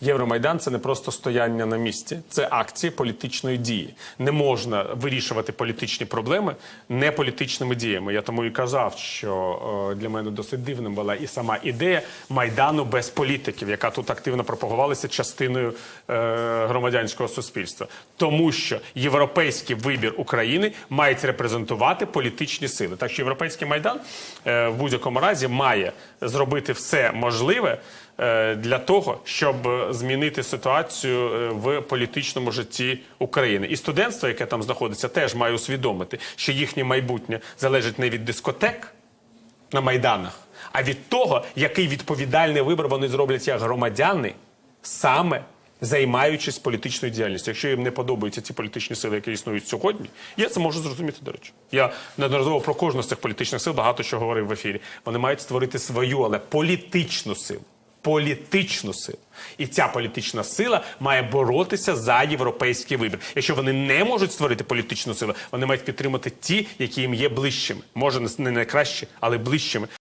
Євромайдан це не просто стояння на місці, це акції політичної дії. Не можна вирішувати політичні проблеми не політичними діями. Я тому і казав, що е, для мене досить дивним була і сама ідея майдану без політиків, яка тут активно пропагувалася частиною е, громадянського суспільства, тому що європейський вибір України мають репрезентувати політичні сили. Так що європейський майдан е, в будь-якому разі має зробити все можливе для того, щоб е, змінити ситуацію е, в політичному житті України. І студентство, яке там знаходиться, теж має усвідомити, що їхнє майбутнє залежить не від дискотек на майданах, а від того, який відповідальний вибір вони зроблять як громадяни саме. Займаючись політичною діяльністю, якщо їм не подобаються ті політичні сили, які існують сьогодні, я це можу зрозуміти. До речі, я неодноразово про кожну з цих політичних сил багато що говорив в ефірі. Вони мають створити свою, але політичну силу. Політичну силу, і ця політична сила має боротися за європейський вибір. Якщо вони не можуть створити політичну силу, вони мають підтримати ті, які їм є ближчими. Може не найкращі, але ближчими.